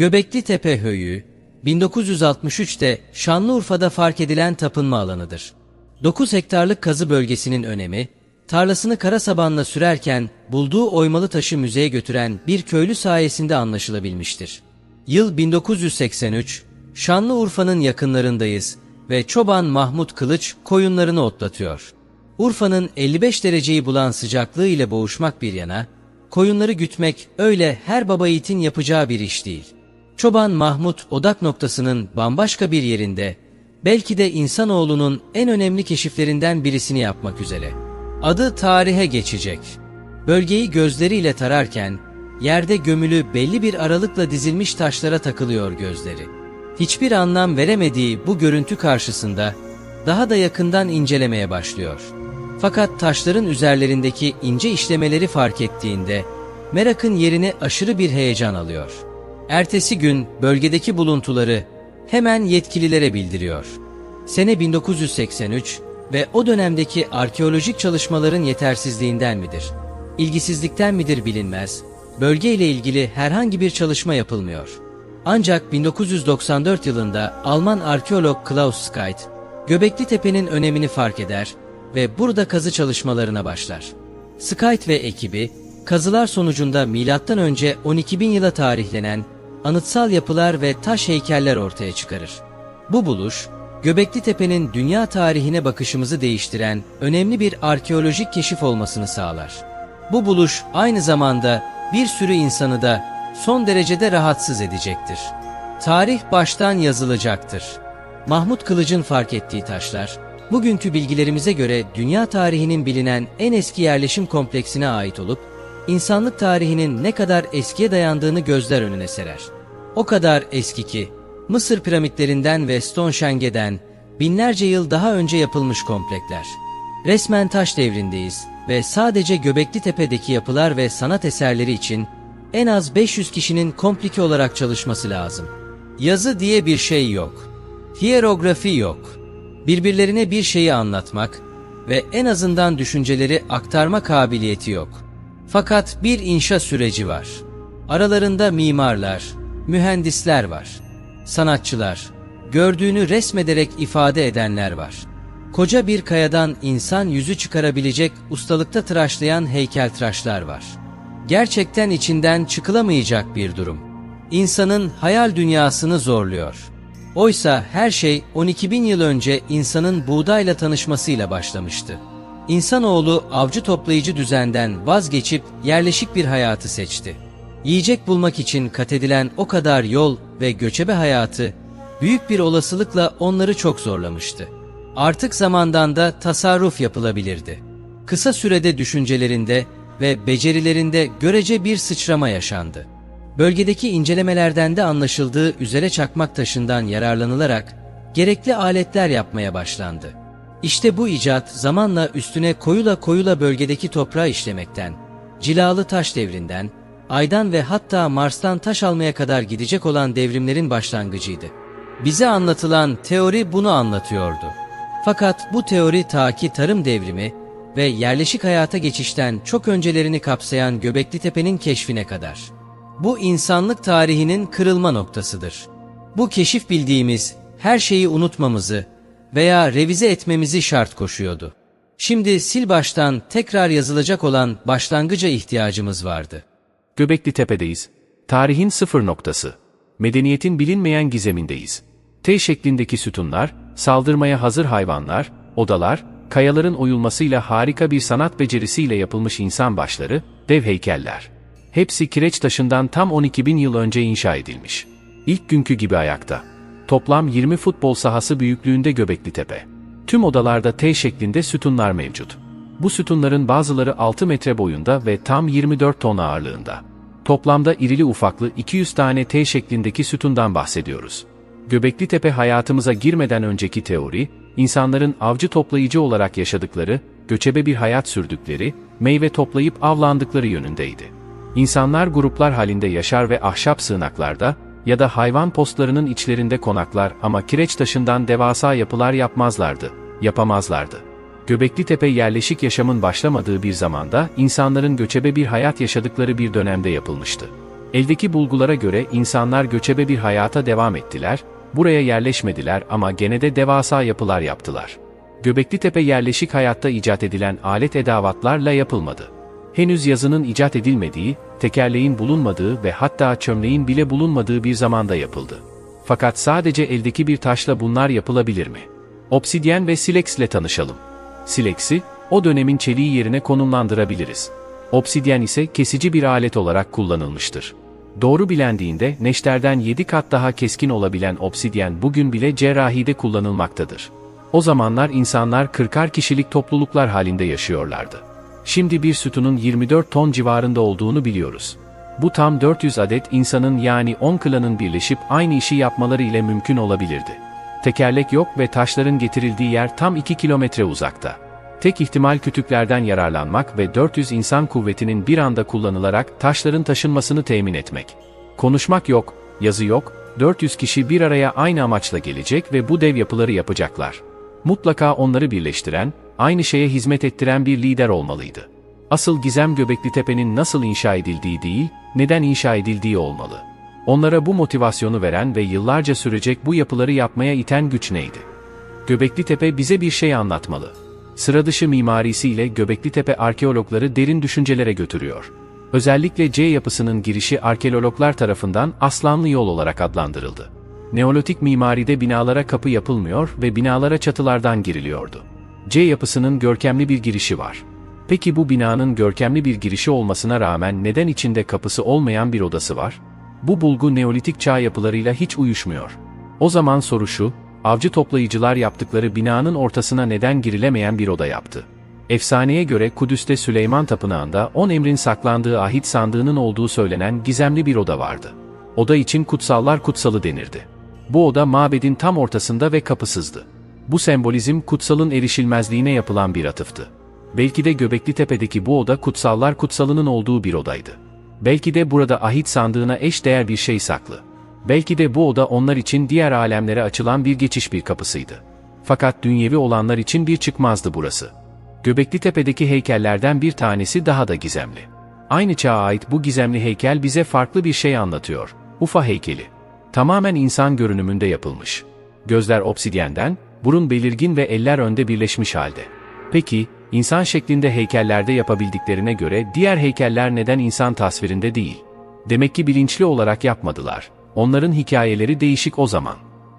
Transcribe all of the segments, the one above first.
Göbekli Tepe Höyüğü, 1963'te Şanlıurfa'da fark edilen tapınma alanıdır. 9 hektarlık kazı bölgesinin önemi, tarlasını kara sabanla sürerken bulduğu oymalı taşı müzeye götüren bir köylü sayesinde anlaşılabilmiştir. Yıl 1983, Şanlıurfa'nın yakınlarındayız ve çoban Mahmut Kılıç koyunlarını otlatıyor. Urfa'nın 55 dereceyi bulan sıcaklığı ile boğuşmak bir yana, koyunları gütmek öyle her baba yiğitin yapacağı bir iş değil. Çoban Mahmut odak noktasının bambaşka bir yerinde, belki de insanoğlunun en önemli keşiflerinden birisini yapmak üzere. Adı tarihe geçecek. Bölgeyi gözleriyle tararken, yerde gömülü belli bir aralıkla dizilmiş taşlara takılıyor gözleri. Hiçbir anlam veremediği bu görüntü karşısında daha da yakından incelemeye başlıyor. Fakat taşların üzerlerindeki ince işlemeleri fark ettiğinde merakın yerini aşırı bir heyecan alıyor. Ertesi gün bölgedeki buluntuları hemen yetkililere bildiriyor. Sene 1983 ve o dönemdeki arkeolojik çalışmaların yetersizliğinden midir? İlgisizlikten midir bilinmez. Bölge ile ilgili herhangi bir çalışma yapılmıyor. Ancak 1994 yılında Alman arkeolog Klaus Scheidt, Göbekli Tepe'nin önemini fark eder ve burada kazı çalışmalarına başlar. Scheidt ve ekibi, kazılar sonucunda M.Ö. 12.000 yıla tarihlenen anıtsal yapılar ve taş heykeller ortaya çıkarır. Bu buluş, Göbekli Tepe'nin dünya tarihine bakışımızı değiştiren önemli bir arkeolojik keşif olmasını sağlar. Bu buluş aynı zamanda bir sürü insanı da son derecede rahatsız edecektir. Tarih baştan yazılacaktır. Mahmut Kılıç'ın fark ettiği taşlar, bugünkü bilgilerimize göre dünya tarihinin bilinen en eski yerleşim kompleksine ait olup, insanlık tarihinin ne kadar eskiye dayandığını gözler önüne serer. O kadar eski ki, Mısır piramitlerinden ve Stonehengeden binlerce yıl daha önce yapılmış komplekler. Resmen taş devrindeyiz ve sadece Göbekli Tepe'deki yapılar ve sanat eserleri için en az 500 kişinin komplike olarak çalışması lazım. Yazı diye bir şey yok. Hierografi yok. Birbirlerine bir şeyi anlatmak ve en azından düşünceleri aktarma kabiliyeti yok. Fakat bir inşa süreci var. Aralarında mimarlar, mühendisler var. Sanatçılar, gördüğünü resmederek ifade edenler var. Koca bir kayadan insan yüzü çıkarabilecek ustalıkta tıraşlayan heykeltıraşlar var. Gerçekten içinden çıkılamayacak bir durum. İnsanın hayal dünyasını zorluyor. Oysa her şey 12 bin yıl önce insanın buğdayla tanışmasıyla başlamıştı. İnsanoğlu avcı toplayıcı düzenden vazgeçip yerleşik bir hayatı seçti. Yiyecek bulmak için kat edilen o kadar yol ve göçebe hayatı büyük bir olasılıkla onları çok zorlamıştı. Artık zamandan da tasarruf yapılabilirdi. Kısa sürede düşüncelerinde ve becerilerinde görece bir sıçrama yaşandı. Bölgedeki incelemelerden de anlaşıldığı üzere çakmak taşından yararlanılarak gerekli aletler yapmaya başlandı. İşte bu icat zamanla üstüne koyula koyula bölgedeki toprağı işlemekten, cilalı taş devrinden, aydan ve hatta Mars'tan taş almaya kadar gidecek olan devrimlerin başlangıcıydı. Bize anlatılan teori bunu anlatıyordu. Fakat bu teori ta ki tarım devrimi ve yerleşik hayata geçişten çok öncelerini kapsayan Göbekli Tepe'nin keşfine kadar. Bu insanlık tarihinin kırılma noktasıdır. Bu keşif bildiğimiz her şeyi unutmamızı veya revize etmemizi şart koşuyordu. Şimdi sil baştan tekrar yazılacak olan başlangıca ihtiyacımız vardı. Göbekli Tepe'deyiz. Tarihin sıfır noktası. Medeniyetin bilinmeyen gizemindeyiz. T şeklindeki sütunlar, saldırmaya hazır hayvanlar, odalar, kayaların oyulmasıyla harika bir sanat becerisiyle yapılmış insan başları, dev heykeller. Hepsi kireç taşından tam 12 bin yıl önce inşa edilmiş. İlk günkü gibi ayakta. Toplam 20 futbol sahası büyüklüğünde Göbekli Tepe. Tüm odalarda T şeklinde sütunlar mevcut. Bu sütunların bazıları 6 metre boyunda ve tam 24 ton ağırlığında. Toplamda irili ufaklı 200 tane T şeklindeki sütundan bahsediyoruz. Göbekli Tepe hayatımıza girmeden önceki teori, insanların avcı toplayıcı olarak yaşadıkları, göçebe bir hayat sürdükleri, meyve toplayıp avlandıkları yönündeydi. İnsanlar gruplar halinde yaşar ve ahşap sığınaklarda ya da hayvan postlarının içlerinde konaklar ama kireç taşından devasa yapılar yapmazlardı, yapamazlardı. Göbekli Tepe yerleşik yaşamın başlamadığı bir zamanda insanların göçebe bir hayat yaşadıkları bir dönemde yapılmıştı. Eldeki bulgulara göre insanlar göçebe bir hayata devam ettiler, buraya yerleşmediler ama gene de devasa yapılar yaptılar. Göbekli Tepe yerleşik hayatta icat edilen alet edavatlarla yapılmadı. Henüz yazının icat edilmediği, tekerleğin bulunmadığı ve hatta çömleğin bile bulunmadığı bir zamanda yapıldı. Fakat sadece eldeki bir taşla bunlar yapılabilir mi? Obsidyen ve silex ile tanışalım. Silex'i, o dönemin çeliği yerine konumlandırabiliriz. Obsidyen ise kesici bir alet olarak kullanılmıştır. Doğru bilendiğinde neşterden 7 kat daha keskin olabilen obsidyen bugün bile cerrahide kullanılmaktadır. O zamanlar insanlar 40'ar kişilik topluluklar halinde yaşıyorlardı. Şimdi bir sütunun 24 ton civarında olduğunu biliyoruz. Bu tam 400 adet insanın yani 10 klanın birleşip aynı işi yapmaları ile mümkün olabilirdi. Tekerlek yok ve taşların getirildiği yer tam 2 kilometre uzakta. Tek ihtimal kütüklerden yararlanmak ve 400 insan kuvvetinin bir anda kullanılarak taşların taşınmasını temin etmek. Konuşmak yok, yazı yok, 400 kişi bir araya aynı amaçla gelecek ve bu dev yapıları yapacaklar. Mutlaka onları birleştiren, aynı şeye hizmet ettiren bir lider olmalıydı. Asıl gizem Göbekli Tepe'nin nasıl inşa edildiği değil, neden inşa edildiği olmalı. Onlara bu motivasyonu veren ve yıllarca sürecek bu yapıları yapmaya iten güç neydi? Göbekli Tepe bize bir şey anlatmalı. Sıra dışı mimarisiyle Göbekli Tepe arkeologları derin düşüncelere götürüyor. Özellikle C yapısının girişi arkeologlar tarafından Aslanlı Yol olarak adlandırıldı. Neolitik mimaride binalara kapı yapılmıyor ve binalara çatılardan giriliyordu. C yapısının görkemli bir girişi var. Peki bu binanın görkemli bir girişi olmasına rağmen neden içinde kapısı olmayan bir odası var? Bu bulgu Neolitik çağ yapılarıyla hiç uyuşmuyor. O zaman soru şu, avcı toplayıcılar yaptıkları binanın ortasına neden girilemeyen bir oda yaptı? Efsaneye göre Kudüs'te Süleyman Tapınağı'nda 10 emrin saklandığı ahit sandığının olduğu söylenen gizemli bir oda vardı. Oda için kutsallar kutsalı denirdi. Bu oda mabedin tam ortasında ve kapısızdı. Bu sembolizm kutsalın erişilmezliğine yapılan bir atıftı. Belki de Göbekli Tepe'deki bu oda kutsallar kutsalının olduğu bir odaydı. Belki de burada ahit sandığına eş değer bir şey saklı. Belki de bu oda onlar için diğer alemlere açılan bir geçiş bir kapısıydı. Fakat dünyevi olanlar için bir çıkmazdı burası. Göbekli Tepe'deki heykellerden bir tanesi daha da gizemli. Aynı çağa ait bu gizemli heykel bize farklı bir şey anlatıyor. Ufa heykeli. Tamamen insan görünümünde yapılmış. Gözler obsidyenden, burun belirgin ve eller önde birleşmiş halde. Peki, insan şeklinde heykellerde yapabildiklerine göre diğer heykeller neden insan tasvirinde değil? Demek ki bilinçli olarak yapmadılar. Onların hikayeleri değişik o zaman.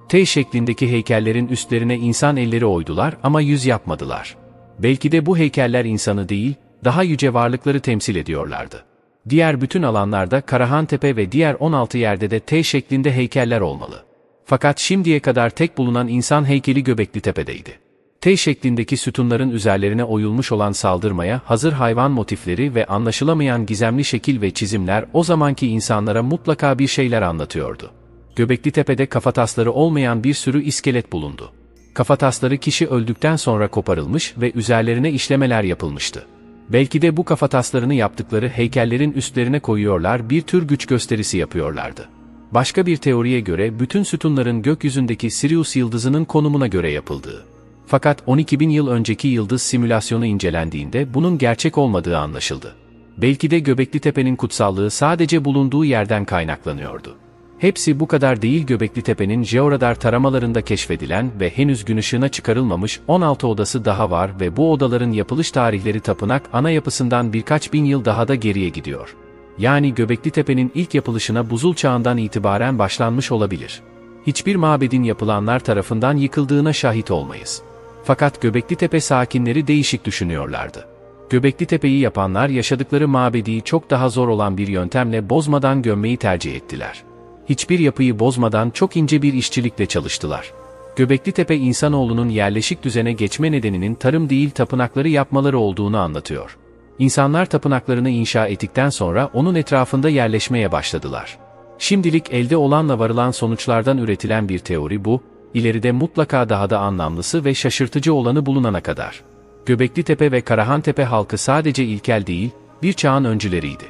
T şeklindeki heykellerin üstlerine insan elleri oydular ama yüz yapmadılar. Belki de bu heykeller insanı değil, daha yüce varlıkları temsil ediyorlardı. Diğer bütün alanlarda Karahantepe ve diğer 16 yerde de T şeklinde heykeller olmalı. Fakat şimdiye kadar tek bulunan insan heykeli Göbekli Tepe'deydi. T şeklindeki sütunların üzerlerine oyulmuş olan saldırmaya hazır hayvan motifleri ve anlaşılamayan gizemli şekil ve çizimler o zamanki insanlara mutlaka bir şeyler anlatıyordu. Göbekli Tepe'de kafatasları olmayan bir sürü iskelet bulundu. Kafatasları kişi öldükten sonra koparılmış ve üzerlerine işlemeler yapılmıştı. Belki de bu kafataslarını yaptıkları heykellerin üstlerine koyuyorlar bir tür güç gösterisi yapıyorlardı. Başka bir teoriye göre bütün sütunların gökyüzündeki Sirius yıldızının konumuna göre yapıldığı. Fakat 12 bin yıl önceki yıldız simülasyonu incelendiğinde bunun gerçek olmadığı anlaşıldı. Belki de Göbekli Tepe'nin kutsallığı sadece bulunduğu yerden kaynaklanıyordu. Hepsi bu kadar değil Göbekli Tepe'nin jeoradar taramalarında keşfedilen ve henüz gün ışığına çıkarılmamış 16 odası daha var ve bu odaların yapılış tarihleri tapınak ana yapısından birkaç bin yıl daha da geriye gidiyor. Yani Göbekli Tepe'nin ilk yapılışına buzul çağından itibaren başlanmış olabilir. Hiçbir mabedin yapılanlar tarafından yıkıldığına şahit olmayız. Fakat Göbekli Tepe sakinleri değişik düşünüyorlardı. Göbekli Tepe'yi yapanlar yaşadıkları mabediyi çok daha zor olan bir yöntemle bozmadan gömmeyi tercih ettiler. Hiçbir yapıyı bozmadan çok ince bir işçilikle çalıştılar. Göbekli Tepe insanoğlunun yerleşik düzene geçme nedeninin tarım değil tapınakları yapmaları olduğunu anlatıyor. İnsanlar tapınaklarını inşa ettikten sonra onun etrafında yerleşmeye başladılar. Şimdilik elde olanla varılan sonuçlardan üretilen bir teori bu, ileride mutlaka daha da anlamlısı ve şaşırtıcı olanı bulunana kadar. Göbekli Tepe ve Karahantepe halkı sadece ilkel değil, bir çağın öncüleriydi.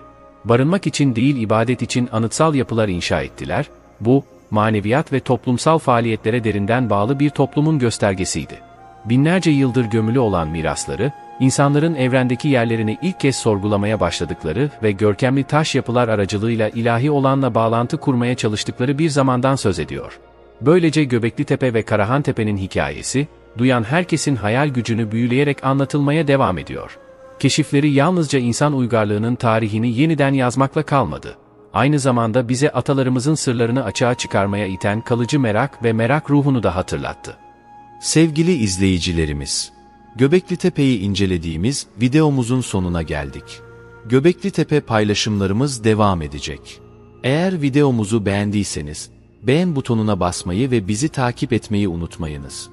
Barınmak için değil ibadet için anıtsal yapılar inşa ettiler, bu, maneviyat ve toplumsal faaliyetlere derinden bağlı bir toplumun göstergesiydi. Binlerce yıldır gömülü olan mirasları, İnsanların evrendeki yerlerini ilk kez sorgulamaya başladıkları ve görkemli taş yapılar aracılığıyla ilahi olanla bağlantı kurmaya çalıştıkları bir zamandan söz ediyor. Böylece Göbekli Tepe ve Karahan Tepe'nin hikayesi, duyan herkesin hayal gücünü büyüleyerek anlatılmaya devam ediyor. Keşifleri yalnızca insan uygarlığının tarihini yeniden yazmakla kalmadı. Aynı zamanda bize atalarımızın sırlarını açığa çıkarmaya iten kalıcı merak ve merak ruhunu da hatırlattı. Sevgili izleyicilerimiz, Göbekli Tepe'yi incelediğimiz videomuzun sonuna geldik. Göbekli Tepe paylaşımlarımız devam edecek. Eğer videomuzu beğendiyseniz, beğen butonuna basmayı ve bizi takip etmeyi unutmayınız.